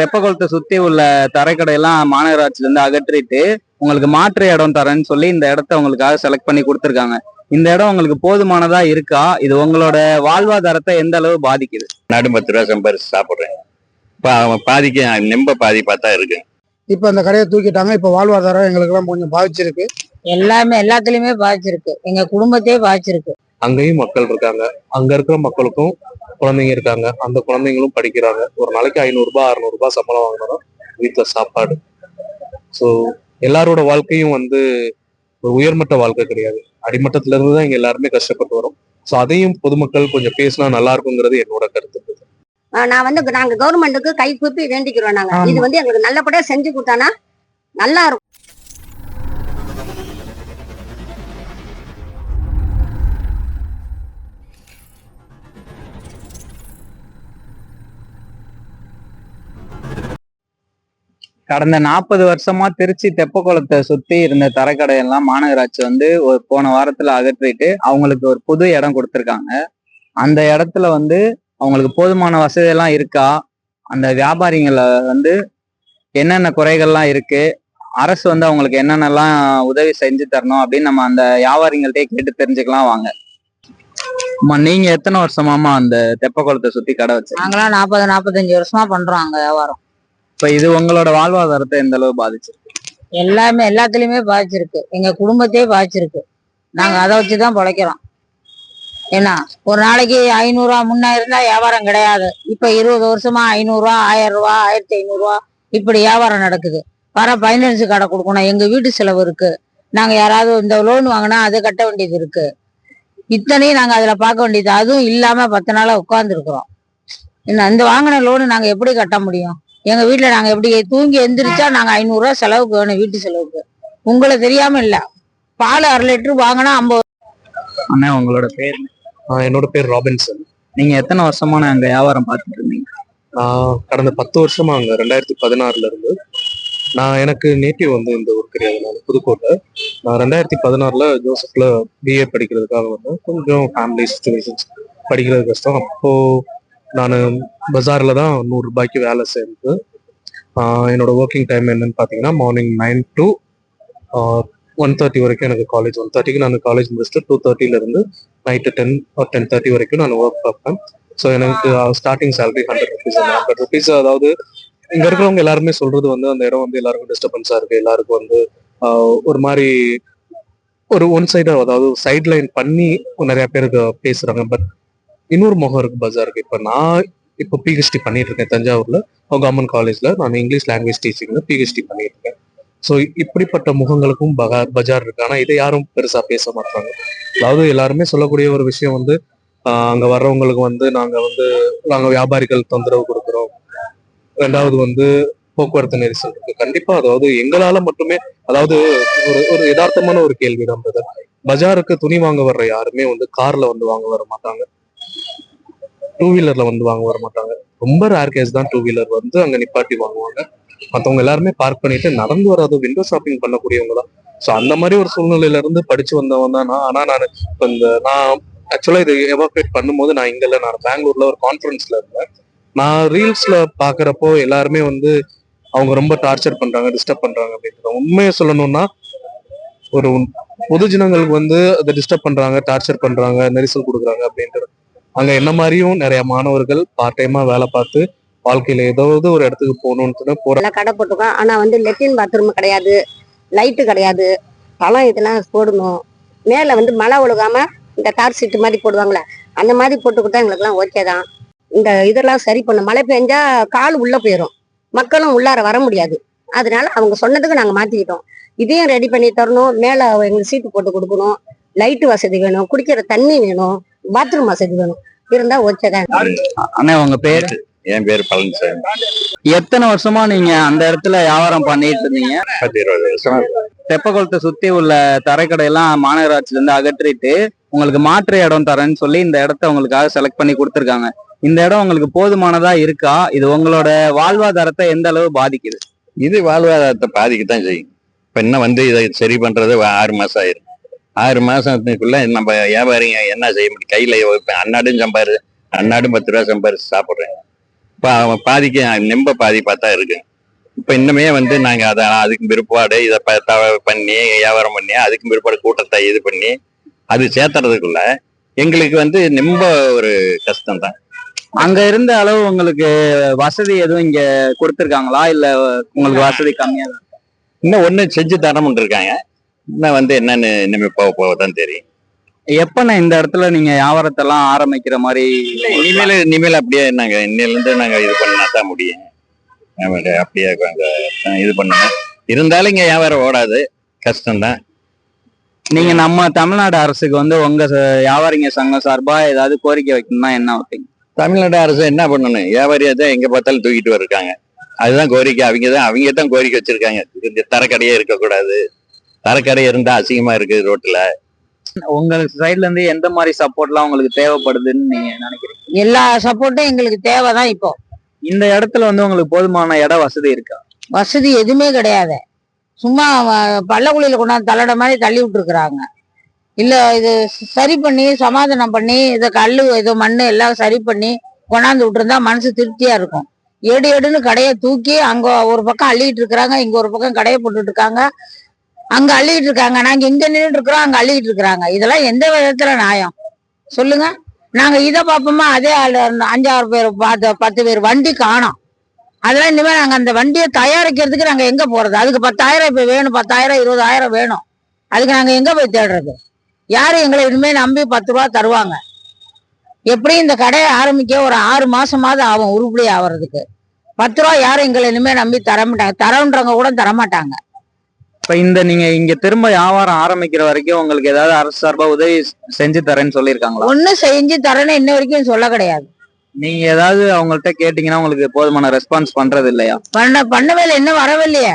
தெப்பக்குளத்தை சுத்தி உள்ள தரைக்கடையெல்லாம் மாநகராட்சில இருந்து அகற்றிட்டு உங்களுக்கு மாற்று இடம் தரேன்னு சொல்லி இந்த இடத்த உங்களுக்காக செலக்ட் பண்ணி கொடுத்துருக்காங்க. இந்த இடம் உங்களுக்கு போதுமானதா இருக்கா? இது உங்களோட வாழ்வாதாரத்தை எந்த அளவு பாதிக்குது? நாடு பத்து ரூபா சம்பாரிச்சு சாப்பிட்றேன். பாதிக்கு நெம்ப பாதி பார்த்தா இருக்கு. இப்போ அந்த கடையை தூக்கிட்டாங்க இப்போ வாழ்வாதாரம் எங்களுக்கெல்லாம் கொஞ்சம் பாதிச்சிருக்கு. எல்லாமே எல்லாத்துலயுமே பாதிச்சிருக்கு. எங்க குடும்பத்தையே பாதிச்சிருக்கு. அங்கேயும் மக்கள் இருக்காங்க. அங்க இருக்கிற மக்களுக்கும் குழந்தைங்க இருக்காங்க. அந்த குழந்தைங்களும் படிக்கிறாங்க. ஒரு நாளைக்கு ஐநூறு ரூபாய் அறுநூறு ரூபாய் சம்பளம் வாங்கினாலும் வீட்டுல சாப்பாடு. ஸோ எல்லாரோட வாழ்க்கையும் வந்து ஒரு உயர்மட்ட வாழ்க்கை கிடையாது. அடிமட்டத்துல இருந்து தான் இங்க எல்லாருமே கஷ்டப்பட்டு வரோம். ஸோ அதையும் பொதுமக்கள் கொஞ்சம் பேசினா நல்லா இருக்குங்கிறது என்னோட கருத்து. ஆஹ் நான் வந்து நாங்க கவர்மெண்ட்டுக்கு கை கூப்பி வேண்டிக்கிறோம் நாங்க. இது வந்து எங்களுக்கு நல்லபடியா செஞ்சு கொடுத்தானா நல்லா இருக்கும். கடந்த நாற்பது வருஷமா திருச்சி தெப்பக்குளத்தை சுத்தி இருந்த தரக்கடையெல்லாம் மாநகராட்சி வந்து ஒரு போன வாரத்துல அகற்றிட்டு அவங்களுக்கு ஒரு புது இடம் கொடுத்துருக்காங்க. அந்த இடத்துல வந்து அவங்களுக்கு போதுமான வசதியெல்லாம் இருக்கா? அந்த வியாபாரிங்களை வந்து என்னென்ன குறைகள்லாம் இருக்கு? அரசு வந்து அவங்களுக்கு என்னென்னலாம் உதவி செஞ்சு தரணும் அப்படின்னு நம்ம அந்த வியாபாரிங்கள்ட்டே கேட்டு தெரிஞ்சுக்கலாம் வாங்க. அம்மா, நீங்க எத்தனை வருஷமாமா அந்த தெப்பக்குளத்தை சுத்தி கடை வச்சு நாங்களாம் நாற்பது நாற்பத்தஞ்சு வருஷமா பண்றோம் அங்க வியாபாரம். இப்ப இது உங்களோட வாழ்வாதாரத்தை எந்த அளவு பாதிச்சிருக்கு? எல்லாமே எல்லாத்துலயுமே பாதிச்சிருக்கு. எங்க குடும்பத்தையே பாதிச்சிருக்கு. நாங்க அதை வச்சுதான் பிழைக்கிறோம். ஏன்னா ஒரு நாளைக்கு ஐநூறுரூவா முன்ன இருந்தா வியாபாரம் கிடையாது. இப்ப இருபது வருஷமா ஐநூறுரூவா ஆயிரம் ரூபா ஆயிரத்தி ஐநூறுரூவா இப்படி வியாபாரம் நடக்குது. வர பைனான்ஸ் கடை கொடுக்கணும். எங்க வீட்டு செலவு இருக்கு. நாங்க யாராவது இந்த லோன் வாங்கினா அதை கட்ட வேண்டியது இருக்கு. இத்தனையும் நாங்க அதுல பார்க்க வேண்டியது. அதுவும் இல்லாம பத்து நாளா உட்கார்ந்து இருக்கிறோம் என்ன இந்த வாங்கின லோனு நாங்க எப்படி கட்ட முடியும்? எங்க வீட்ல நாங்க எப்படி தூங்கி எந்திரிச்சா நாங்க ஐநூறு ரூபாய் செலவுக்கு வேணும் வீட்டு செலவுக்கு. உங்களை தெரியாம இல்ல. பால் அரை லிட்டர் வாங்கினா ஐம்பது அண்ணா உங்களோட பேர்? என்னோட பேர் ராபின்சன். நீங்க எத்தனை வருஷமா அங்க வியாபாரம் பார்த்துட்டு இருந்தீங்க? நான் கடந்த பத்து வருஷமா அங்க ரெண்டாயிரத்தி பதினாறுல இருந்து. நான் எனக்கு நேட்டிவ் வந்து இந்த ஊர் கிடையாது. நான் புதுக்கோட்டை. நான் ரெண்டாயிரத்தி பதினாறுல ஜோசப்ல பிஏ படிக்கிறதுக்காக வந்தேன். கொஞ்சம் ஃபேமிலி சுச்சுவேஷன்ஸ் படிக்கிறது கஷ்டம். அப்போ நான் பஜார்ல தான் நூறு ரூபாய்க்கு வேலை சேர்ந்து என்னோட ஒர்க்கிங் டைம் என்னன்னு பார்த்தீங்கன்னா morning nine to one thirty வரைக்கும் எனக்கு காலேஜ் ஒன் தேர்ட்டிக்கு நான் காலேஜ் முடிச்சுட்டு டூ தேர்ட்டிலேருந்து நைட்டு டென் டென் தேர்ட்டி வரைக்கும் நான் ஒர்க் பார்ப்பேன் ஸோ எனக்கு starting salary hundred rupees hundred rupees அதாவது இங்கே இருக்கிறவங்க எல்லாருமே சொல்றது வந்து அந்த இடம் வந்து எல்லாருக்கும் டிஸ்டர்பன்ஸாக இருக்குது எல்லாருக்கும் வந்து ஒரு மாதிரி ஒரு ஒன் சைடாக அதாவது சைட் லைன் பண்ணி நிறைய பேருக்கு பேசுகிறாங்க பட் இன்னொரு முகம் இருக்கு பஜாருக்கு இப்ப நான் இப்போ பிஹெச்டி பண்ணிட்டு இருக்கேன் தஞ்சாவூர்ல. கவர்மெண்ட் காலேஜ்ல நான் இங்கிலீஷ் லாங்குவேஜ் டீச்சிங்ல பிஹெச்டி பண்ணிட்டு இருக்கேன் ஸோ இப்படிப்பட்ட முகங்களுக்கும் பஜார் இருக்கு. ஆனா இதை யாரும் பெருசா பேச மாட்டாங்க அதாவது எல்லாருமே சொல்லக்கூடிய ஒரு விஷயம் வந்து அங்க வர்றவங்களுக்கு வந்து நாங்க வந்து நாங்க வியாபாரிகள் தொந்தரவு கொடுக்குறோம். ரெண்டாவது வந்து போக்குவரத்து நெரிசல் இருக்கு. கண்டிப்பா அதாவது எங்களால மட்டுமே அதாவது ஒரு ஒரு யதார்த்தமான ஒரு கேள்வி தான் பஜாருக்கு துணி வாங்க வர்ற யாருமே வந்து கார்ல வந்து வாங்க வர மாட்டாங்க. டூ வீலர்ல வந்து வாங்க வர மாட்டாங்க. ரொம்ப ரேர் கேஸ் தான் டூ வீலர் வந்து அங்க நிப்பாட்டி வாங்குவாங்க. மற்றவங்க எல்லாருமே பார்க் பண்ணிட்டு நடந்து வராது விண்டோ ஷாப்பிங் பண்ணக்கூடியவங்க தான். ஸோ அந்த மாதிரி ஒரு சூழ்நிலையில இருந்து படிச்சு வந்தவன் தான் நான். ஆனா நான் இப்போ இந்த நான் ஆக்சுவலா இது எவாபரேட் பண்ணும்போது நான் இங்க இல்லை. நான் பெங்களூர்ல ஒரு கான்ஃபரன்ஸ்ல இருந்தேன். நான் ரீல்ஸ்ல பாக்குறப்போ எல்லாருமே வந்து அவங்க ரொம்ப டார்ச்சர் பண்றாங்க டிஸ்டர்ப் பண்றாங்க அப்படின்றது உண்மையை சொல்லணும்னா ஒரு பொது ஜனங்களுக்கு வந்து அதை டிஸ்டர்ப் பண்றாங்க டார்ச்சர் பண்றாங்க நெரிசல் கொடுக்குறாங்க அப்படின்றது அங்க என்ன மாதிரியும் நிறைய மாணவர்கள் பார்ட் டைமா வேலை பார்த்து வாழ்க்கையில ஏதாவது ஒரு இடத்துக்கு போகணும்னு போற கடை போட்டிருக்கோம். ஆனா வந்து லெட்டின் பாத்ரூம் கிடையாது. லைட்டு கிடையாது. பழம் இதெல்லாம் போடணும். மேல வந்து மழை ஒழுகாம இந்த கார் சீட்டு மாதிரி போடுவாங்களே அந்த மாதிரி போட்டு கொடுத்தா எங்களுக்குலாம் ஓகே தான். இந்த இதெல்லாம் சரி பண்ணும் மழை பெஞ்சா கால் உள்ள போயிடும் மக்களும் உள்ளார வர முடியாது. அதனால அவங்க சொன்னதுக்கு நாங்க மாத்திக்கிட்டோம். இதையும் ரெடி பண்ணி தரணும். மேல எங்களுக்கு சீட்டு போட்டு கொடுக்கணும். லைட்டு வசதி வேணும். குடிக்கிற தண்ணி வேணும். பாத்ரூம் வசதி வேணும். இருந்தா அண்ணா உங்க பேர்? என் பேர் பழனிசாமி. எத்தனை வருஷமா நீங்க அந்த இடத்துல வியாபாரம் பண்ணிட்டு இருந்தீங்க? பத்து இருபது வருஷமா. தெப்பக்குளத்தை சுத்தி உள்ள தரைக்கடையெல்லாம் மாநகராட்சில இருந்து அகற்றிட்டு உங்களுக்கு மாற்று இடம் தரேன்னு சொல்லி இந்த இடத்த உங்களுக்காக செலக்ட் பண்ணி கொடுத்துருக்காங்க. இந்த இடம் உங்களுக்கு போதுமானதா இருக்கா? இது உங்களோட வாழ்வாதாரத்தை எந்த அளவு பாதிக்குது? இது வாழ்வாதாரத்தை பாதிக்கத்தான் செய்யும். இப்ப இன்னும் வந்து இதை சரி பண்றது ஆறு மாசம் ஆயிரும் ஆறு மாசத்துக்குள்ள நம்ம வியாபாரிங்க என்ன செய்ய முடியும்? கையில அன்னாடும் சம்பாரு அன்னாடும் பத்து ரூபா சம்பாரிச்சு சாப்பிடுறேன். பா- பாதிக்கு நெம்ப பாதி பார்த்தா இருக்கு. இப்ப இன்னுமே வந்து நாங்க அதை அதுக்கு பிற்பாடு இதை பண்ணி வியாபாரம் பண்ணி அதுக்கு பிற்பாடு கூட்டத்தை இது பண்ணி அது சேர்த்துறதுக்குள்ள எங்களுக்கு வந்து ரொம்ப ஒரு கஷ்டம் தான் அங்க இருந்த அளவு உங்களுக்கு வசதி எதுவும் இங்க கொடுத்திருக்காங்களா? இல்ல உங்களுக்கு வசதி கம்மியா தான்? இன்னும் ஒண்ணு செஞ்சு தரமுன்னு இருக்காங்க இன்னும் வந்து என்னன்னு இனிமே போக போக தான் தெரியும் எப்பண்ணே இந்த இடத்துல நீங்க வியாபாரத்தை எல்லாம் ஆரம்பிக்கிற மாதிரி இனிமேல் இனிமேல் அப்படியே நாங்க இன்னையில இருந்து நாங்க இது பண்ணா தான் முடியும். அப்படியே இது பண்ணணும் இருந்தாலும் இங்க வியாபாரம் ஓடாது. கஷ்டம்தான். நீங்க நம்ம தமிழ்நாடு அரசுக்கு வந்து உங்க வியாபாரிங்க சங்கம் சார்பா ஏதாவது கோரிக்கை வைக்கணும்னா என்ன வைப்பீங்க? தமிழ்நாடு அரசு என்ன பண்ணணும்? வியாபாரியை தான் எங்க பார்த்தாலும் தூக்கிட்டு இருக்காங்க அதுதான் கோரிக்கை. அவங்க தான் அவங்க தான் கோரிக்கை வச்சிருக்காங்க. இந்த தரக்கடையே இருக்கக்கூடாது. தரக்கடை இருந்தா அசிங்கமா இருக்கு ரோட்ல உங்க சைடுல இருந்து எந்த மாதிரி சப்போர்ட்லாம் உங்களுக்கு தேவைப்படுதுன்னு நீங்க நினைக்கிறீங்க? எல்லா சப்போர்ட்டும் எங்களுக்கு தேவைதான் இப்போ. இந்த இடத்துல வந்து உங்களுக்கு போதுமான இட வசதி இருக்கா? வசதி எதுவுமே கிடையாது. சும்மா வ- பள்ளக்குழியில கொண்டாந்து தள்ளட மாதிரி தள்ளி விட்டுருக்குறாங்க. இல்ல இது சரி பண்ணி சமாதானம் பண்ணி இதை கல்லு ஏதோ மண்ணு எல்லாம் சரி பண்ணி கொண்டாந்து விட்டுருந்தா மனசு திருப்தியா இருக்கும். எடு எடுன்னு கடையை தூக்கி அங்க ஒரு பக்கம் அள்ளிட்டு இருக்காங்க இங்க ஒரு பக்கம் கடையை போட்டுட்டு இருக்காங்க. அங்க அள்ளிட்டு இருக்காங்க. நாங்க இங்க நின்றுட்டு இருக்கிறோம் அங்க அள்ளிட்டு இருக்கிறாங்க. இதெல்லாம் எந்த விதத்துல நியாயம்? சொல்லுங்க. நாங்க இதை பார்ப்போமா அதே ஆளு அஞ்சாறு பேர் பார்த்து பத்து பேர் வண்டி காணோம். அதெல்லாம் இனிமேல் நாங்க அந்த வண்டியை தயாரிக்கிறதுக்கு நாங்க எங்க போறது? அதுக்கு பத்தாயிரம் இப்ப வேணும். பத்தாயிரம் இருபதாயிரம் வேணும். அதுக்கு நாங்க எங்க போய் தேடுறது? யாரு எங்களை இனிமேல் நம்பி பத்து ரூபா தருவாங்க? எப்படியும் இந்த கடையை ஆரம்பிக்க ஒரு ஆறு மாசமாவது ஆகும் உருப்படி ஆகிறதுக்கு பத்து ரூபா யாரும் எங்களை இனிமேல் நம்பி தர மாட்டாங்க. தரன்றவங்க கூட தர மாட்டாங்க இப்ப இந்த நீங்க இங்க திரும்ப வியாபாரம் ஆரம்பிக்கிற வரைக்கும் உங்களுக்கு ஏதாவது அரசு சார்பா உதவி செஞ்சு தரேன்னு சொல்லியிருக்காங்களா? ஒண்ணு செஞ்சு தரேன்னு இன்ன வரைக்கும் சொல்ல கிடையாது. நீங்க ஏதாவது அவங்கள்ட்ட கேட்டீங்கன்னா உங்களுக்கு போதுமான ரெஸ்பான்ஸ் பண்றது இல்லையா பண்ண பண்ணவே இல்லை இன்னும் வரவில்லையே.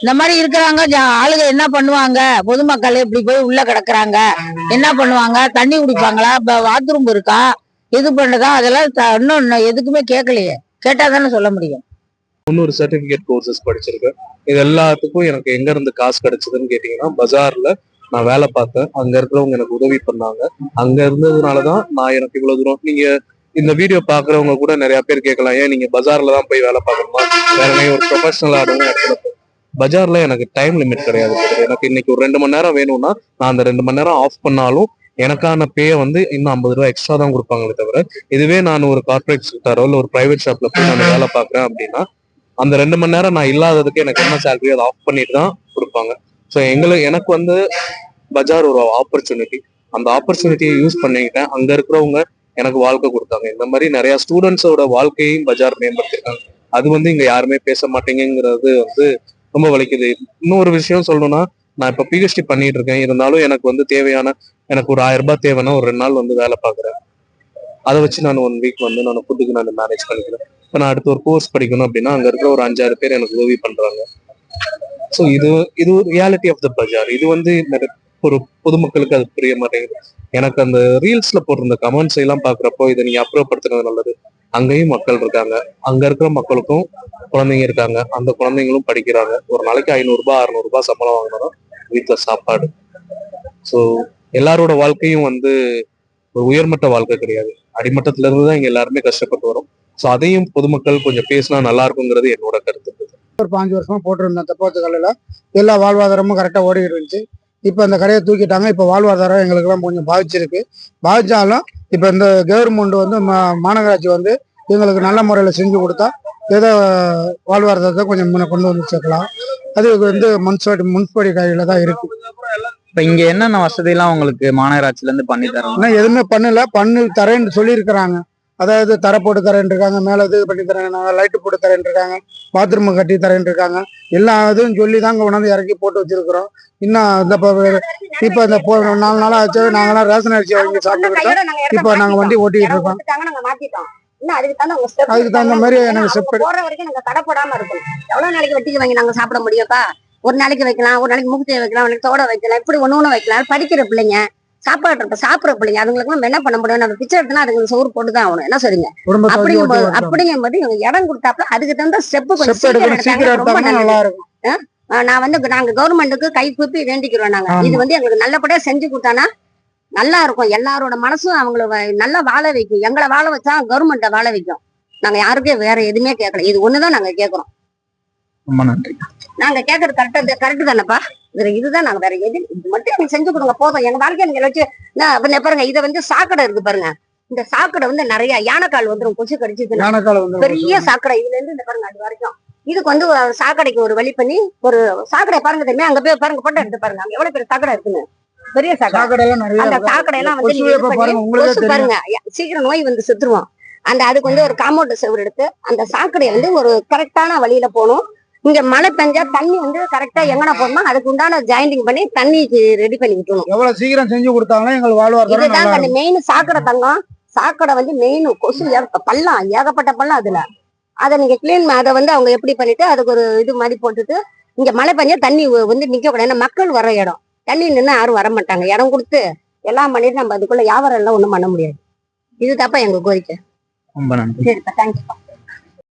இந்த மாதிரி இருக்கிறாங்க ஆளுங்க என்ன பண்ணுவாங்க? பொதுமக்கள் இப்படி போய் உள்ள கிடக்குறாங்க. என்ன பண்ணுவாங்க? தண்ணி குடிப்பாங்களா? இப்ப பாத்ரூம் இருக்கா? இது பண்ணதா? அதெல்லாம் இன்னும் எதுக்குமே கேட்கலையே. கேட்டா தானே சொல்ல முடியும். முந்நூறு சர்டிஃபிகேட் கோர்சஸ் படிச்சிருக்கேன். இது எல்லாத்துக்கும் எனக்கு எங்க இருந்து காசு கிடைச்சதுன்னு கேட்டீங்கன்னா பஜார்ல நான் வேலை பார்த்தேன். அங்க இருக்கிறவங்க எனக்கு உதவி பண்ணாங்க. அங்க இருந்ததுனாலதான் நான் எனக்கு இவ்வளவு தூரம் நீங்க இந்த வீடியோ பாக்குறவங்க கூட நிறைய பேர் கேட்கலாம். ஏன் நீங்க பஜார்ல தான் போய் வேலை பார்க்கணுமா? வேற ஒரு ப்ரொஃபஷனல் ஆடுங்க இடத்துல பஜார்ல எனக்கு டைம் லிமிட் கிடையாது. எனக்கு இன்னைக்கு ஒரு ரெண்டு மணி நேரம் வேணும்னா நான் அந்த ரெண்டு மணி நேரம் ஆஃப் பண்ணாலும் எனக்கான பே வந்து இன்னும் ஐம்பது ரூபாய் எக்ஸ்ட்ரா தான் கொடுப்பாங்களே தவிர இதுவே நான் ஒரு கார்பரேட் செக்டாரோ இல்ல ஒரு பிரைவேட் ஷாப்ல போய் நான் வேலை பார்க்குறேன் அப்படின்னா அந்த ரெண்டு மணி நேரம் நான் இல்லாததுக்கு எனக்கு என்ன சேலரி அதை ஆஃப் பண்ணிட்டு தான் கொடுப்பாங்க. ஸோ எங்களுக்கு எனக்கு வந்து பஜார் ஒரு ஆப்பர்ச்சுனிட்டி அந்த ஆப்பர்ச்சுனிட்டியை யூஸ் பண்ணிக்கிட்டேன். அங்க இருக்கிறவங்க எனக்கு வாழ்க்கை கொடுத்தாங்க. இந்த மாதிரி நிறைய ஸ்டூடெண்ட்ஸோட வாழ்க்கையும் பஜார் மேம்படுத்திருக்காங்க. அது வந்து இங்க யாருமே பேச மாட்டேங்கிறது வந்து ரொம்ப வலிக்குது. இன்னொரு விஷயம் சொல்லணும்னா நான் இப்ப பிஹெச்டி பண்ணிட்டு இருக்கேன். இருந்தாலும் எனக்கு வந்து தேவையான எனக்கு ஒரு ஆயிரம் ரூபாய் தேவைன்னா ஒரு ரெண்டு நாள் வந்து வேலை பார்க்குறேன். அதை வச்சு நான் ஒன் வீக் வந்து நான் ஃபுட்டுக்கு நான் மேனேஜ் பண்ணிக்கிறேன். இப்போ நான் அடுத்து ஒரு கோர்ஸ் படிக்கணும் அப்படின்னா அங்க இருக்கிற ஒரு அஞ்சாறு பேர் எனக்கு உதவி பண்றாங்க. ஸோ இது இது ஒரு ரியாலிட்டி ஆஃப் த பஜார் இது வந்து ஒரு பொதுமக்களுக்கு அது புரிய மாட்டேங்குது. எனக்கு அந்த ரீல்ஸ்ல போட்டிருந்த கமெண்ட்ஸ் எல்லாம் பாக்குறப்போ இதை நீங்க அப்புறப்படுத்துறது நல்லது. அங்கேயும் மக்கள் இருக்காங்க. அங்க இருக்கிற மக்களுக்கும் குழந்தைங்க இருக்காங்க. அந்த குழந்தைங்களும் படிக்கிறாங்க. ஒரு நாளைக்கு ஐநூறு ரூபாய் அறுநூறு ரூபாய் சம்பளம் வாங்கினா வீட்டுல சாப்பாடு. ஸோ எல்லாரோட வாழ்க்கையும் வந்து ஒரு உயர்மட்ட வாழ்க்கை கிடையாது. அடிமட்டத்துல இருந்து தான் இங்க எல்லாருமே கஷ்டப்பட்டு வரோம். ஸோ அதையும் பொதுமக்கள் கொஞ்சம் பேசினா நல்லா இருக்குங்கிறது என்னோட கருத்து. ஒரு பாஞ்சு வருஷமா போட்டிருந்தேன் தெப்பத்து கல்லில் எல்லா வாழ்வாதாரமும் கரெக்டாக ஓடிட்டு இருந்துச்சு. இப்போ அந்த கடையை தூக்கிட்டாங்க. இப்போ வாழ்வாதாரம் எங்களுக்கெல்லாம் கொஞ்சம் பாதிச்சிருக்கு. பாதிச்சாலும் இப்போ இந்த கவர்மெண்ட் வந்து மா- மாநகராட்சி வந்து எங்களுக்கு நல்ல முறையில் செஞ்சு கொடுத்தா ஏதோ வாழ்வாதாரத்தை கொஞ்சம் முன்ன கொண்டு வந்து சேர்க்கலாம். அது வந்து முன்சிபாலிட்டி முன்சிபாலிட்டி கையில் தான் இருக்கு. இப்ப இங்க என்னென்ன வசதி எல்லாம் உங்களுக்கு மாநகராட்சில இருந்து பண்ணி தரணும் ஆனால் எதுவுமே பண்ணல. பண்ணி தரேன்னு சொல்லியிருக்கிறாங்க. அதாவது தரை போட்டு தரேன் இருக்காங்க மேலே இது பண்ணி தரேன் லைட்டு போட்டு தரேன் இருக்காங்க பாத்ரூம் கட்டி தரேன் இருக்காங்க. எல்லா இதுவும் சொல்லி தாங்க கொண்டாந்து இறக்கி போட்டு வச்சிருக்கிறோம். இன்னும் இந்த இப்போ இந்த போ நாலு நாள் ஆச்சு. நாங்களாம் ரேஷன் அரிசி வாங்கி சாப்பிட்டு இப்போ நாங்க வண்டி ஓட்டிட்டு இருக்கோம். அதுக்கு தகுந்த மாதிரி எனக்கு கடை போடாம எவ்வளவு நாளைக்கு வெட்டிக்கு வாங்கி நாங்க சாப்பிட முடியும்ப்பா? ஒரு நாளைக்கு வைக்கலாம் ஒரு நாளைக்கு மூக்குத்தி வைக்கலாம் ஒரு நாளைக்கு தோட வைக்கலாம் இப்படி ஒண்ணு ஒண்ணு வைக்கலாம். படிக்கிற பிள்ளைங்க சாப்பாடு சாப்பிடுற பிள்ளைங்க அதுங்களுக்கு என்ன பண்ண முடியும்? நம்ம பிச்சை எடுத்தா அதுங்களுக்கு சோறு போட்டு தான் ஆகணும். என்ன சொல்றீங்க? குடும்பத்தை வச்சு அப்படிங்கும் ஓட்டி போது வரணும். அப்படிங்கும் போது இவங்க இடம் கொடுத்தாப்புல அதுக்கு தகுந்த ஸ்டெப் கொஞ்சம் சீக்கிரம் ரொம்ப நல்லா இருக்கும் நான் வந்து நாங்க கவர்மெண்ட்டுக்கு கை கூப்பி வேண்டிக்கிறோம் நாங்க. இது வந்து எங்களுக்கு நல்லபடியா செஞ்சு கொடுத்தானா நல்லா இருக்கும். எல்லாரோட மனசும் அவங்கள நல்லா வாழ வைக்கும். எங்களை வாழ வச்சா கவர்மெண்ட்டை வாழ வைக்கும். நாங்க யாருக்கும் வேற எதுவுமே கேட்கல. இது ஒண்ணுதான் நாங்க கேட்கறோம். ரொம்ப நன்றி. நாங்க கேட்கறது கரெக்டா கரெக்ட் தானப்பா? இதுல இதுதான் நாங்க வேற எது இது மட்டும் எனக்கு செஞ்சு கொடுங்க போதும். எங்க வாழ்க்கை நீங்க வச்சு பின்ன பாருங்க இதை வந்து சாக்கடை இருக்கு பாருங்க. இந்த சாக்கடை வந்து நிறைய யானைக்கால் வந்துரும் கொசு வந்து பெரிய சாக்கடை. இதுல இருந்து இந்த பாருங்க அது வரைக்கும். இதுக்கு வந்து சாக்கடைக்கு ஒரு வழி பண்ணி ஒரு சாக்கடை பாருங்க தெரியுமா? அங்க போய் பாருங்க போட்டோ எடுத்து பாருங்க. அங்க எவ்வளவு பெரிய சாக்கடை இருக்குன்னு. பெரிய சாக்கடை. சாக்கடை அந்த. சாக்கடை எல்லாம் வந்து பாருங்க சீக்கிரம் நோய் வந்து செத்துருவோம் அந்த அதுக்கு வந்து ஒரு காம்பவுண்ட் செவர் எடுத்து அந்த சாக்கடையை வந்து ஒரு கரெக்டான வழியில போகணும். இங்க மழை பெஞ்சா தண்ணி வந்து கரெக்டா எங்கன போகணுமோ அதுக்கு உண்டான ஜாயிண்டிங் பண்ணி தண்ணிக்கு ரெடி பண்ணி விட்டுணும் எவ்வளவு சீக்கிரம் செஞ்சு கொடுத்தாங்கன்னா எங்களுக்கு வாழ்வாதாரம் இதுதான் மெயின் சாக்கடை தங்கம். சாக்கடை வந்து மெயின் கொசு பள்ளம் ஏகப்பட்ட பள்ளம் அதுல. அதை நீங்க கிளீன் அதை வந்து அவங்க எப்படி பண்ணிட்டு அதுக்கு ஒரு இது மாதிரி போட்டுட்டு இங்க மழை பெஞ்சா தண்ணி வந்து நிக்க கூடாது ஏன்னா மக்கள் வர இடம். தண்ணி நின்னா யாரும் வர மாட்டாங்க. இடம் கொடுத்து எல்லாம் பண்ணிட்டு நம்ம அதுக்குள்ள வியாபாரம் எல்லாம் ஒண்ணும் பண்ண முடியாது. இது தப்பா எங்க கோரிக்கை. ரொம்ப நன்றி. சரிப்பா தேங்க்யூப்பா